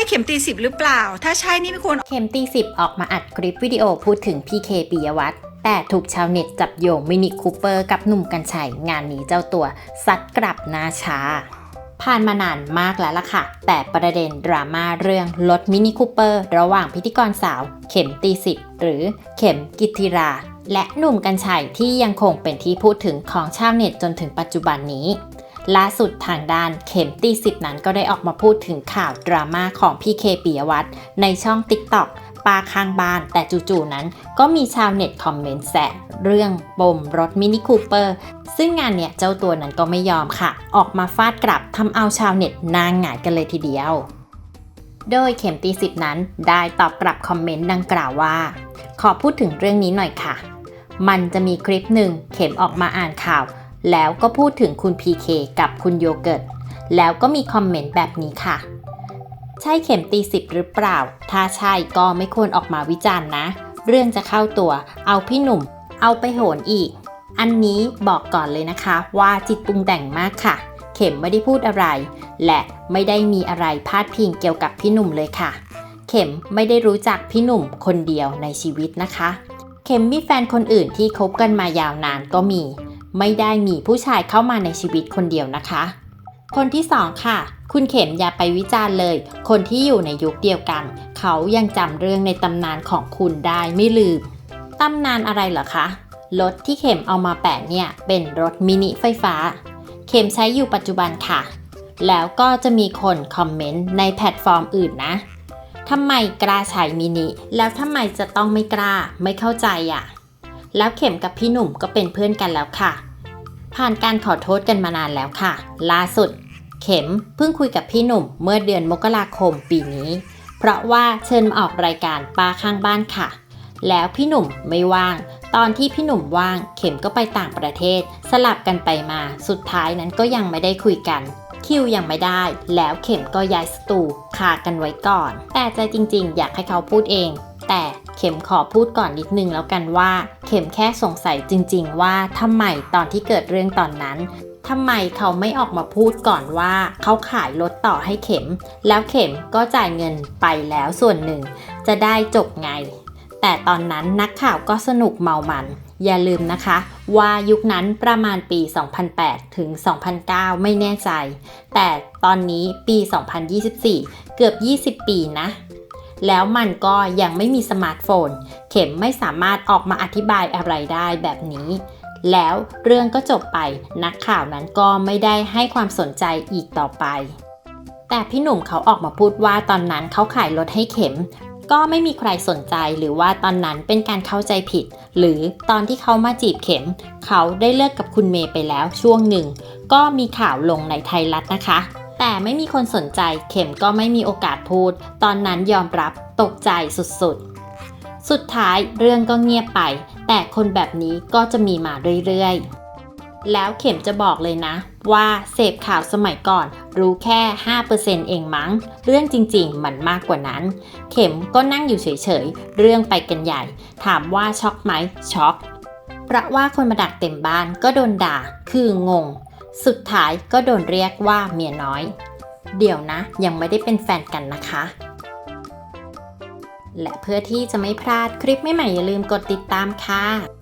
ให้เข็มตีสิบหรือเปล่า ถ้าใช่นี่ไม่ควร เข็มตีสิบออกมาอัดคลิปวิดีโอพูดถึงพี่เคปิยวัฒน์แต่ถูกชาวเน็ตจับโยงมินิคูเปอร์กับหนุ่มกัญชัย งานนี้เจ้าตัวซัดกลับหน้าช้า ผ่านมานานมากแล้วล่ะค่ะ แต่ประเด็นดราม่าเรื่องรถมินิคูเปอร์ระหว่างพิธีกรสาว เข็มตีสิบหรือเข็มกิตติรา และหนุ่มกัญชัยที่ยังคงเป็นที่พูดถึงของชาวเน็ตจนถึงปัจจุบันนี้ ล่าสุดทางด้านเข็มตีสิบนั้นก็ได้ออกมาพูดถึงข่าวดราม่าของพี่เคปิยวัฒน์ในช่อง TikTok ปลาข้างบ้านแต่จู่ๆนั้นก็มีชาวเน็ตคอมเมนต์แซะเรื่องปมรถมินิคูเปอร์ซึ่งงานเนี่ยเจ้าตัวนั้นก็ไม่ยอมค่ะ ออกมาฟาดกลับทำเอาชาวเน็ตนางหงายกันเลยทีเดียว โดยเข็มตีสิบนั้นได้ตอบกลับคอมเมนต์ดังกล่าวว่า ขอพูดถึงเรื่องนี้หน่อยค่ะ มันจะมีคลิปหนึ่งเข็มออกมาอ่านข่าว แล้วก็พูดถึงคุณ PK กับคุณโยเกิร์ต แล้วก็มีคอมเมนต์แบบนี้ค่ะ ใช่เข็มตีสิบหรือเปล่า ถ้าใช่ก็ไม่ควรออกมาวิจารณ์นะ เรื่องจะเข้าตัว เอาพี่หนุ่ม เอาไปโหนอีก อันนี้บอกก่อนเลยนะคะว่าจิตปรุงแต่งมากค่ะ เข็มไม่ได้พูดอะไร และไม่ได้มีอะไรพาดพิงเกี่ยวกับพี่หนุ่มเลยค่ะ เข็มไม่ได้รู้จักพี่หนุ่มคนเดียวในชีวิตนะคะ เข็มมีแฟนคนอื่นที่คบกันมายาวนานก็มี ไม่ได้มีผู้ชายเข้ามาในชีวิตคนเดียวนะคะ คนที่สองค่ะ คุณเข็มอย่าไปวิจารณ์เลย คนที่อยู่ในยุคเดียวกัน เขายังจำเรื่องในตำนานของคุณได้ไม่ลืม ตำนานอะไรเหรอคะ รถที่เข็มเอามาแปะเนี่ยเป็นรถมินิไฟฟ้า เข็มใช้อยู่ปัจจุบันค่ะ แล้วก็จะมีคนคอมเมนต์ในแพลตฟอร์มอื่นนะทำไมกล้าใช้มินิ แล้วทำไมจะต้องไม่กล้า ไม่เข้าใจอะ แล้วเข็มกับพี่หนุ่มก็เป็นเพื่อนกันแล้วค่ะ ผ่านการขอโทษกันมานานแล้วค่ะ ล่าสุด เข็มเพิ่งคุยกับพี่หนุ่มเมื่อเดือนมกราคมปีนี้ เพราะว่าเชิญมาออกรายการป้าข้างบ้านค่ะ แล้วพี่หนุ่มไม่ว่าง ตอนที่พี่หนุ่มว่าง เข็มก็ไปต่างประเทศ สลับกันไปมา สุดท้ายนั้นก็ยังไม่ได้คุยกันคิวยังไม่ได้ แล้วเข็มก็ย้ายสตูคากันไว้ก่อน แต่ใจจริงๆ อยากให้เขาพูดเอง แต่เข็มขอพูดก่อนนิดนึงแล้วกันว่า เข็มแค่สงสัยจริง ๆ ว่าทำไมตอนที่เกิดเรื่องตอนนั้นทำไมเขาไม่ออกมาพูดก่อนว่าเขาขายรถต่อให้เข็ม แล้วเข็มก็จ่ายเงินไปแล้วส่วนหนึ่ง จะได้จบไง แต่ตอนนั้นนักข่าวก็สนุกเมามัน อย่าลืมนะคะ ว่ายุคนั้นประมาณปี 2008 ถึง 2009 ไม่แน่ใจ แต่ตอนนี้ปี 2024 เกือบ 20 ปีนะ แล้วมันก็ยังไม่มีสมาร์ทโฟน เข็มไม่สามารถออกมาอธิบายอะไรได้แบบนี้ แล้วเรื่องก็จบไปนักข่าวนั้นก็ไม่ได้ให้ความสนใจอีกต่อไป แต่พี่หนุ่มเขาออกมาพูดว่าตอนนั้นเขาขายรถให้เข็ม ก็ไม่มีใครสนใจหรือว่าตอนนั้นเป็นการเข้าใจผิด หรือตอนที่เขามาจีบเข็ม เขาได้เลิกกับคุณเมย์ไปแล้วช่วงหนึ่ง ก็มีข่าวลงในไทยรัฐนะคะ แต่ไม่มีคนสนใจเข็มก็ไม่มีโอกาสพูด ตอนนั้นยอมรับตกใจสุดๆ สุดท้ายเรื่องก็เงียบไป แต่คนแบบนี้ก็จะมีมาเรื่อยๆ แล้วเข็มจะบอกเลยนะ ว่าเสพข่าวสมัยก่อน รู้แค่ 5%เองมั้ง เรื่องจริงๆ มันมากกว่านั้น เข็มก็นั่งอยู่เฉยๆ เรื่องไปกันใหญ่ ถามว่าช็อกไหมช็อกเพราะว่าคนมาดักเต็มบ้านก็โดนด่า คืองง สุดท้ายก็โดนเรียกว่าเมียน้อย เดี๋ยวนะ ยังไม่ได้เป็นแฟนกันนะคะ และเพื่อที่จะไม่พลาดคลิปใหม่ๆอย่าลืมกดติดตามค่ะ